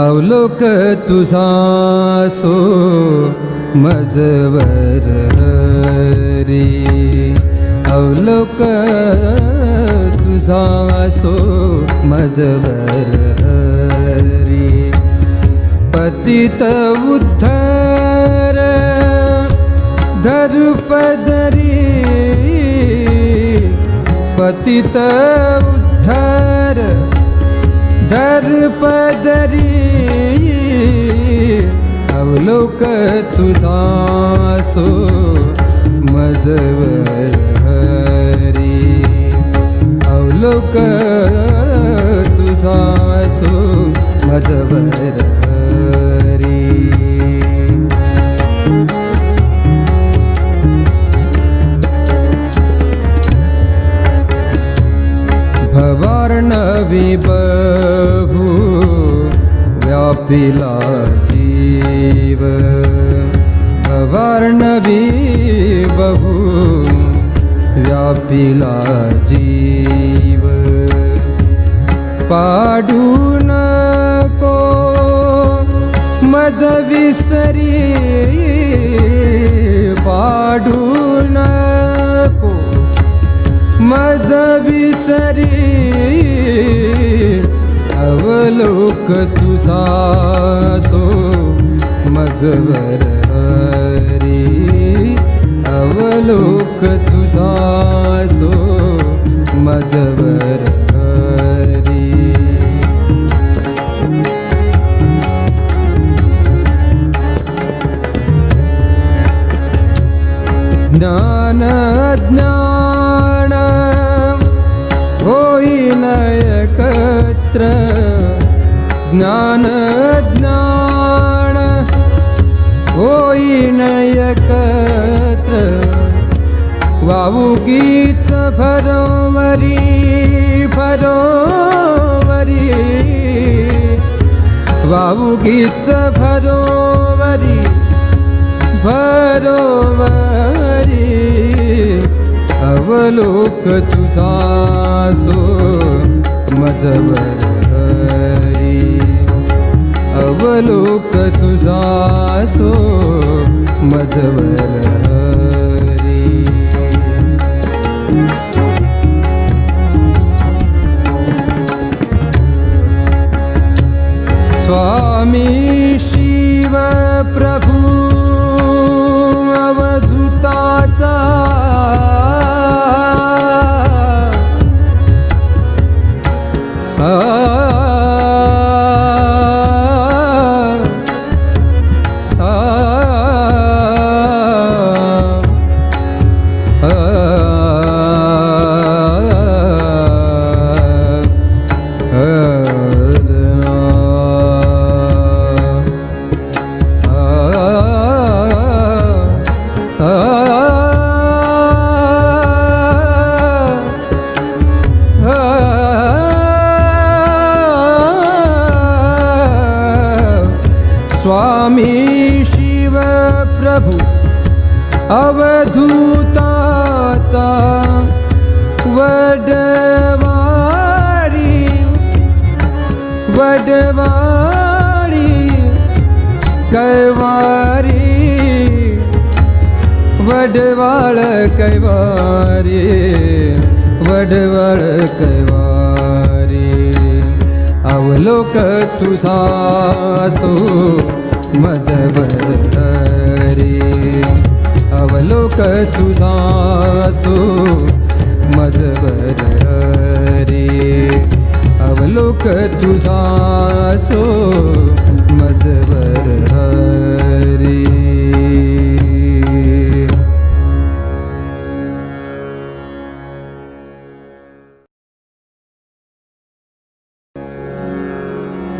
अवलोक तुझा सो मजवर अवलोक तुझा सो मजवर हरी पतित उद्धर धरुपदरी पतित उद्धर धरुपदरी अवलोक तुझा सो मजवर लोक तुझा सो मजवर हरी. व्यापिला जीव. भवार्णवी बहु व्यापिला जीव. पाडू नको मज विसरी. पाडू नको मज विसरी. अवलोक तुझा तो मजवर हरी. अवलोक मरी ज्ञान ज्ञान ओ नयकत्र ज्ञान ज्ञान ओ नयक होईन गीत भरोवरी भरोवरी भरोवरी गीत भरोवरी भरोवरी अवलोक तुझा सो मजवर हरी. अवलोक तुझा सो मजवर 啊。कैवारी वडवळ कैवारी. अवलोक तुझा सो मजबरी अवलोक तुझा सो मजबरी अवलोक तुझा सो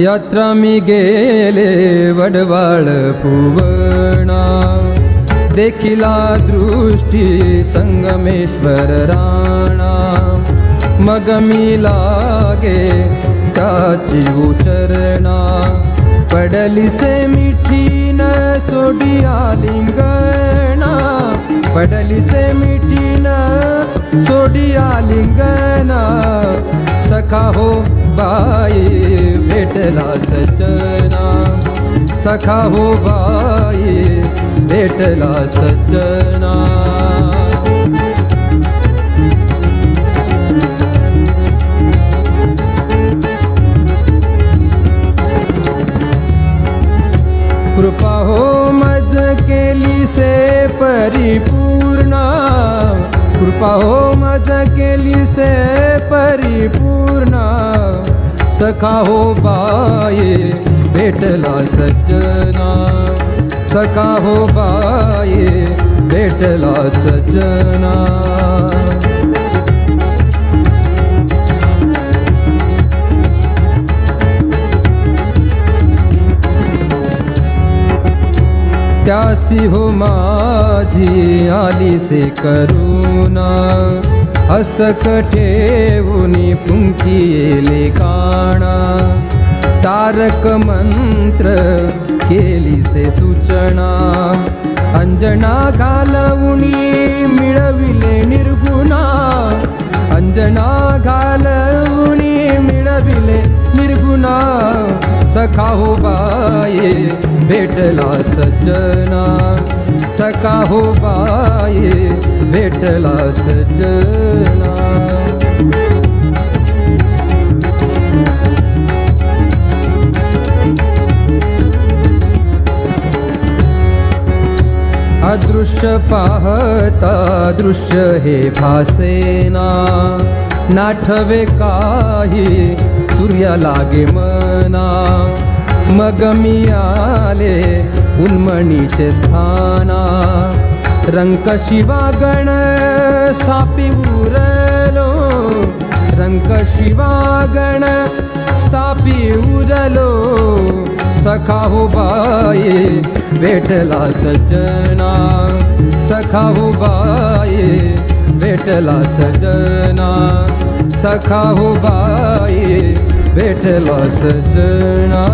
यात्रा मी गेले वडवाळ पुवणा. देखिला दृष्टी संगमेश्वर राणा. मग मी लागे त्याची उचरणा. पडली से मिठी न सोडिया लिंगणा. पडली से मिठी न सोडिया लिंगणा. सखा हो बाई भेटला सचना. सखा हो बाई भेटला सचना. कृपा हो मज केली से परिपूर्ण. कृपा हो मज केली से परिपूर्ण. सखा हो बाये भेटला सज्जना सखा हो बाये भेटला सज्जना त्यासी हो माझी आली से करुणा. हस्तक ठेवूनी पुंकिले काणा। तारक मंत्र केली से सूचना। अंजना घालवुनी मिळविले निर्गुणा। अंजना घालवुनी मिळविले निर्गुणा। सखाओ हो बाये भेटला सज्जना। सका हो बाई भेटला सजना. अदृश्य पाहता दृश्य हे भासेना. नाठवे काही सूर्य लागे मना. मग मी आले उन्मणीचे स्थाना रंक शिवागण स्थापी उरलो. रंक शिवागण स्थापी उरलो. सखा हो भेटला सजना सखा हो भेटला सजना सखा हो भेटला सजना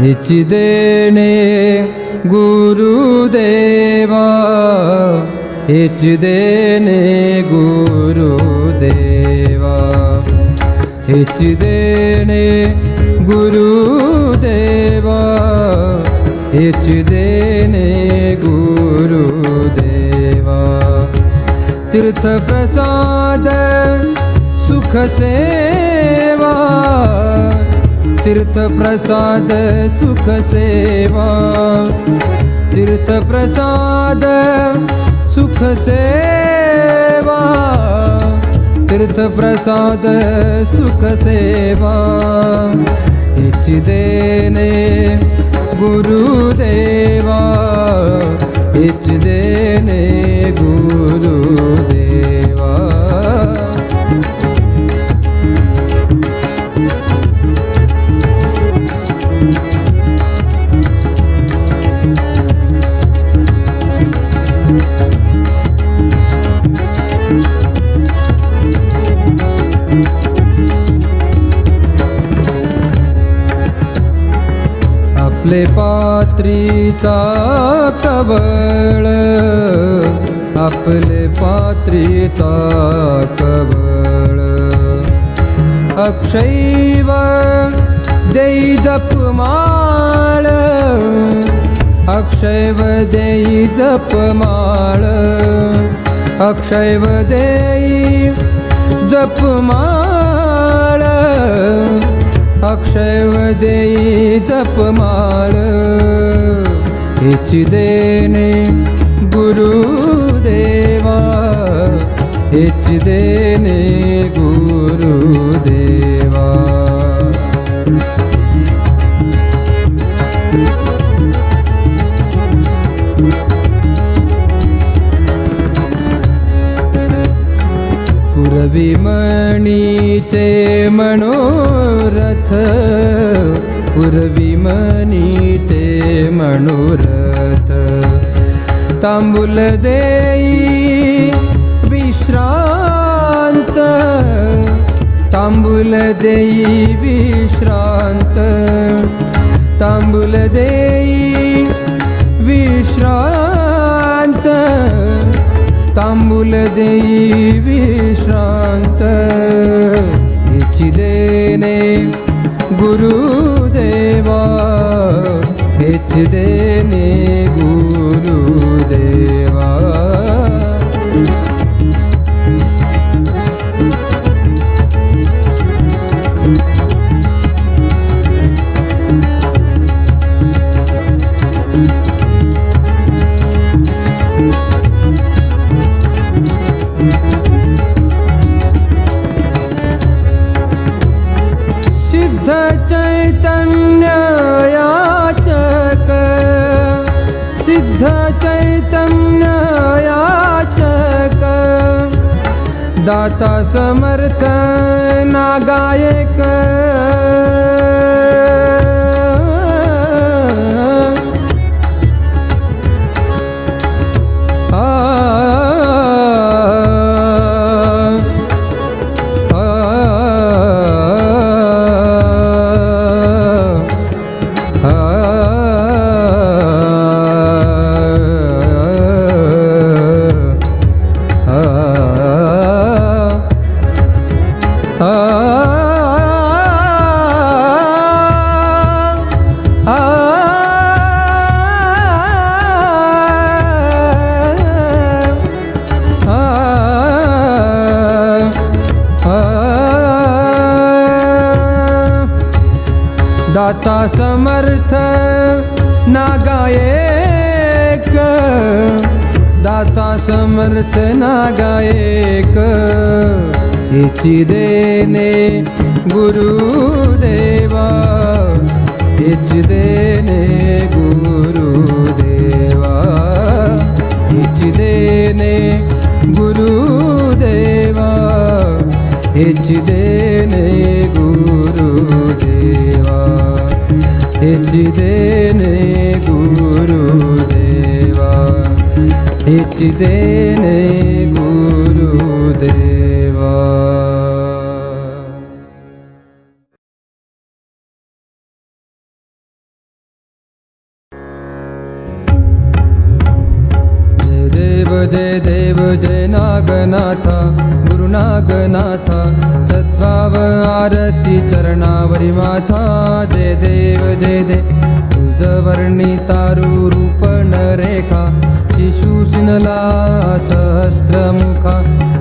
ಹೆಚ್ಚಿದೇನೆ ગુરુદેવ હેચદેને ગુરુદેવ હેચદેને ગુરુદેવ હેચદેને ગુરુદેવ. તીર્થ પ્રસાદ સુખ સેવા तीर्थप्रसाद सुखसेवा। तीर्थप्रसाद सुखसेवा। तीर्थप्रसाद सुखसेवा। इच्छिदेने गुरुदेवा। इच्छिदेने सुख गुरुदेवा। आपले पात्रीचा कबळ आपले पात्रीचा कबळ. अक्षैव देई जपमाळ अक्षैव देई जपमाळ अक्षैव देई जपमाळ अक्षैव देई जपमाळ हेची देणे गुरुदेवा हेची देणे गुरुदेवा मणीचे मनोरथ पूर्वी मणीचे मनोरथ. तांबुल देई विश्रांत तांबुल देई विश्रांत. तांबुल देई विश्रांत. तांबुल देई विश्रांत हेची देणे गुरुदेवा हेची देणे गुरुदेवा दाता समर्थ नागायक ಹೆಚ್ಚಿದೇನೆ ಗುರುದೇವ ಹೆಚ್ಚಿದೇನೆ ಗುರುದೇವ ಹೆಚ್ಚಿದೇನೆ ಗುರುದೇವ ಹೆಚ್ಚಿದೇನೆ ಗುರುದೇವ ಹೆಚ್ಚಿದೇನೆ ಗುರುದೇವ ಹೆಚ್ಚಿದೇನೆ ಗುರುದೇವ नाथा गुरुनागनाथा सद्भाव आरती चरणावरी माथा जय देव जय देव तुझ वर्णी तारू रूपण रेखा शिनला सहस्रमुखा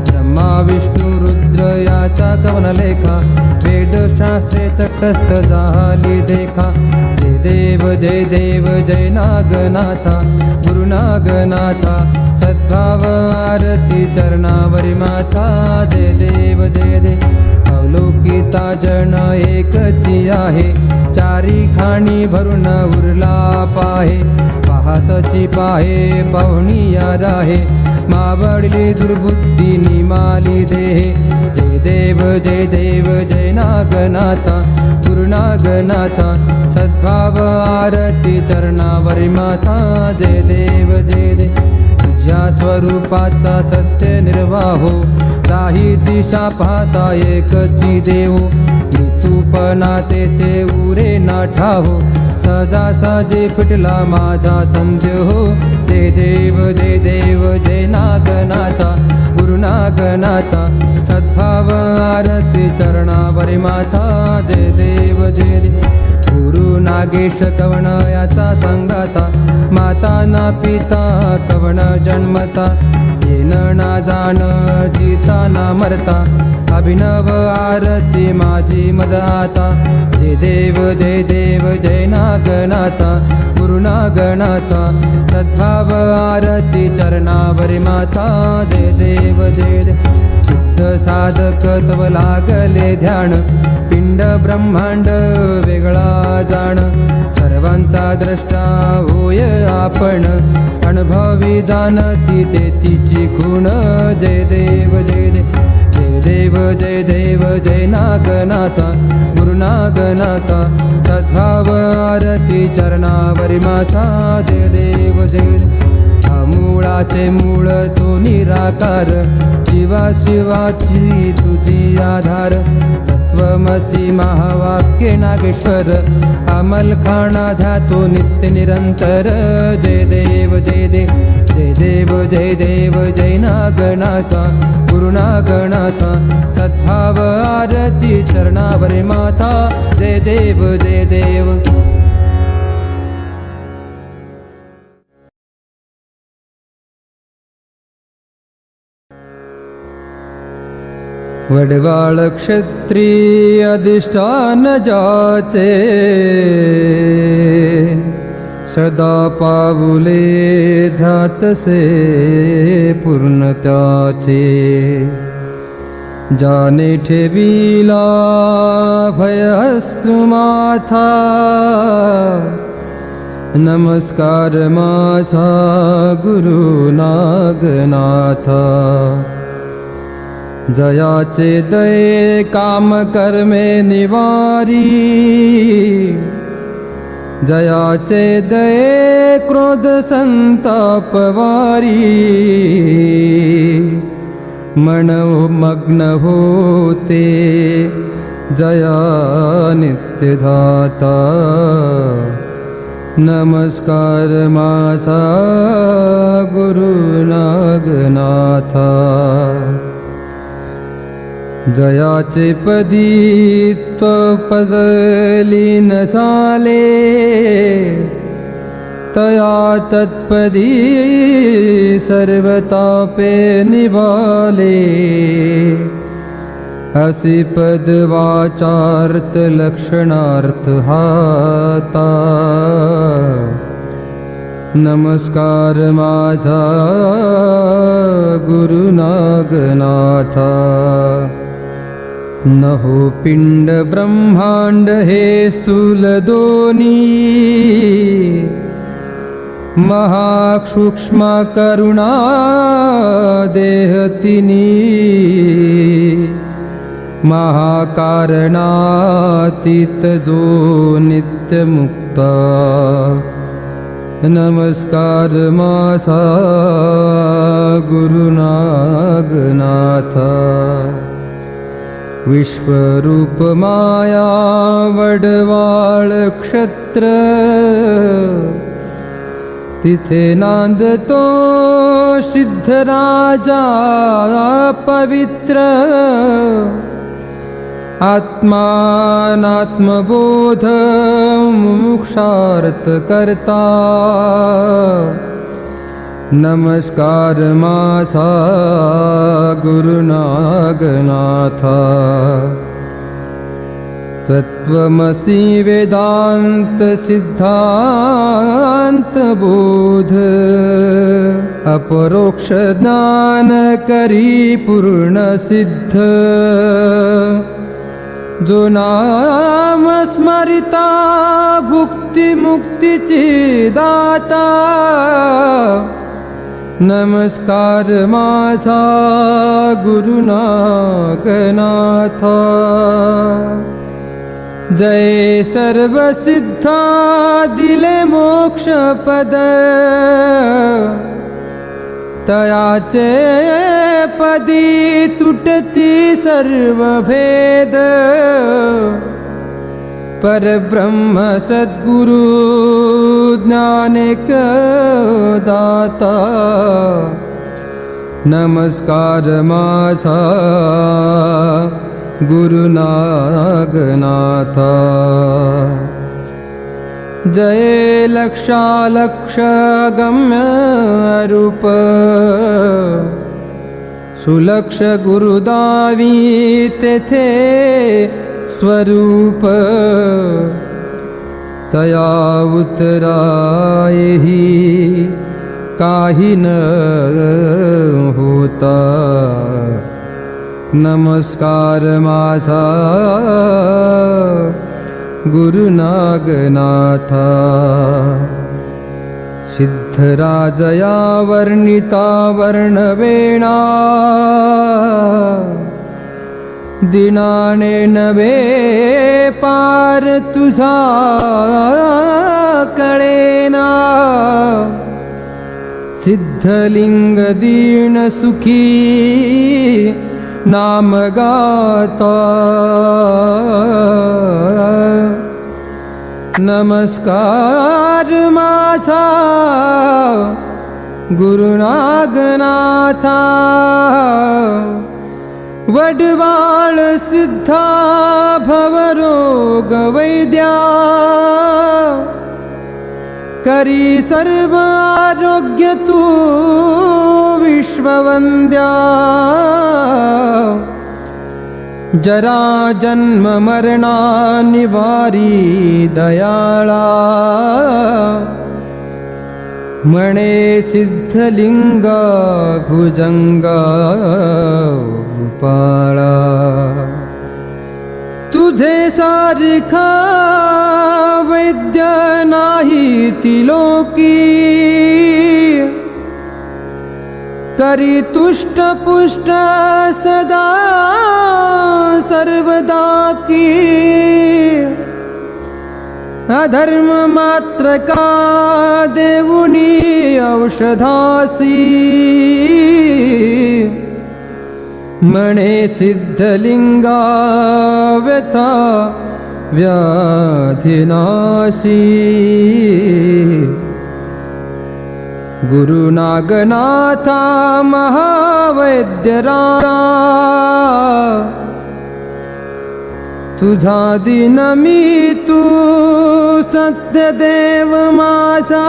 ब्रह्मा विष्णू रुद्र याचा कवनलेखा वेदशास्त्रे तटस्थ झाली देखा। जय देव जय देव जय नागनाथा गुरुनागनाथा सद्भाव आरती चरणावरी माथा जय देव जय दे. अवलोकिता जन एकची आहे. चारी खाणी भरून उरला पाहे. पाहतची पाहे पाहुणिया राहे मावडली दुर्बुद्धी निमाली देहे. जय देव जय देव जय नागनाथा गुरुनागनाथा सद्भाव आरती चरणावरी माथा जय देव जय देव या स्वरूपाचा सत्य निर्वाहो हो. काही दिशा पाहता एकची देव हो. मृत्यूपणा तेथे उरे ना ठाहो सजा सजे फिटला माझा संध्य हो. दे देव दे देव जय नागनाथा गुरुनागनाथा सद्भाव आरती चरणावरी माथा जय देव जय देव. गुरु नागेश कवण याचा संगाता माता ना पिता कवण जन्मता येन ना जाण जिता ना मरता. अभिनव आरती माझी मज आता जय देव जय देव जय नागनाथा. गुरुनागनाथा. सद्भाव आरती चरणावरी माता. जय देव जय देव. शुद्ध साधक तव लागले ध्यान. पिंड ब्रह्मांड वेगळा जाण. सर्वांचा द्रष्टा होय आपण. अनुभवी जाणती ते तिची खूण. जय देव जय देव. जय देव जय नागनाथा गुरुनागनाथा सद्भाव आरती चरणावरी माता जय देव जय मूळाचे मूळ तो निराकार शिवा शिवाची तुझी आधार तत्वमसी महावाक्य नागेश्वर अमल खाणा ध्यातो नित्य निरंतर जय देव जय देव जय देव जय देव जय नागनाथा गुरुनागनाथा सद्भाव आरती चरणावरी माता जय देव जय देव। क्षत्रिय अधिष्ठान जाचे सदा पाऊले ध्यातसे पूर्णत्याचे जाने ठेविला भयस्तु माथा. नमस्कार माझा गुरु नागनाथा. जयाचे दये काम कर्मे निवारी. जयाचे दये क्रोध संतापवारी। मन मग्न होते जया नित्यधाता। नमस्कार माझा गुरुनागनाथा जयाचे पदी त्वपदली न साले तया तत्पदी सर्वतापे निवाले असि पदवाचार्थ लक्षणार्थ हाता नमस्कार माझा गुरुनागनाथा नहो पिण्ड ब्रह्माण्ड हे स्थूलदोनी महासूक्ष्मकरुणादेहतिनी महाकारणातितजो नित्यमुक्ता। नमस्कारमास गुरुनागनाथ। विश्वरूप माया वडवाळ क्षत्र तिथे नांदतो सिद्धराजा पवित्र. आत्मानात्मबोध मुमुक्षार्थ करता. नमस्कार मासा गुरुनागनाथा। तत्त्वमसि वेदान्तसिद्धान्तबोध अपरोक्ष दानकरी स्मरिता भुक्तिमुक्तिचिदाता नमस्कार माझा गुरुनागनाथ जय सर्वसिद्धा दिले मोक्षपद तयाचे पदी तु सर्वभेद। परब्रह्म सद्गुरु दाता नमस्कार माझा गुरुनागनाथा। जये लक्षालक्ष गम्य रूप सुलक्ष गुरुदावी तेथे स्वरूप तया उतरायही काही न होता। नमस्कार माझा गुरुनागनाथा। सिद्धराजया वर्णिता वर्णवेणा। दिनाने नवे पार तुझा कळेना. सिद्धलिंग दीन सुखी नाम गाता. नमस्कार माझा गुरुनागनाथा वड्वाळसिद्धा भवरोगवैद्या करी सर्वारोग्य तु विश्ववन्द्या जरा जराजन्ममरणानिवारि दयाळा। मणे सिद्धलिङ्ग भुजङ्ग पाळा. तुझे सारखा वैद्य नाही तिलोकी करी तुष्ट पुष्ट सदा सर्वदा की. अधर्म मात्र का देवुनी औषधासी? मणे सिद्धलिंगा व्यथा व्याधिनाशी। गुरुनागनाथा महावैद्यरा तुझा दिन मी तू सत्यदेव मासा।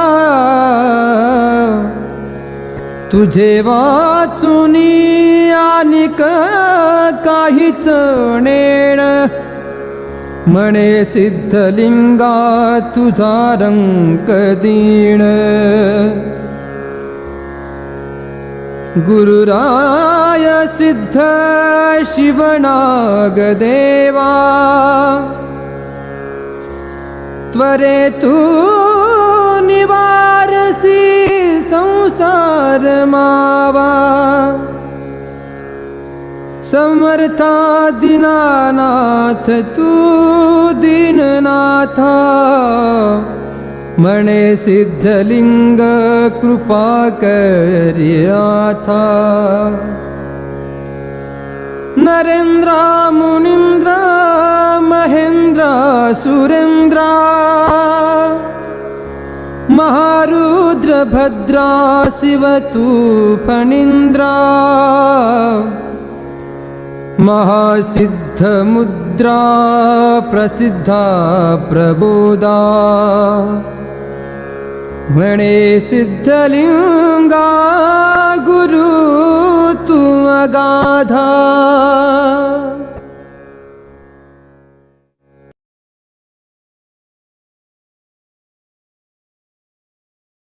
तुझे वाचुनी आनिक काहीच नेण. म्हणे सिद्धलिंगा तुझा रंग दीण. गुरुराय सिद्ध शिवनाग देवा. त्वरे तू संसार मावा समर्था दिनानाथ तू दीननाथा. म्हणे सिद्धलिंग कृपा करियाथा नरेंद्र मुनींद्र महेंद्र सुरेंद्र. महारुद्रभद्रा शिव तु महासिद्धमुद्रा प्रसिद्धा प्रबोदा वणे सिद्धलिङ्गा गुरु तु अगाधा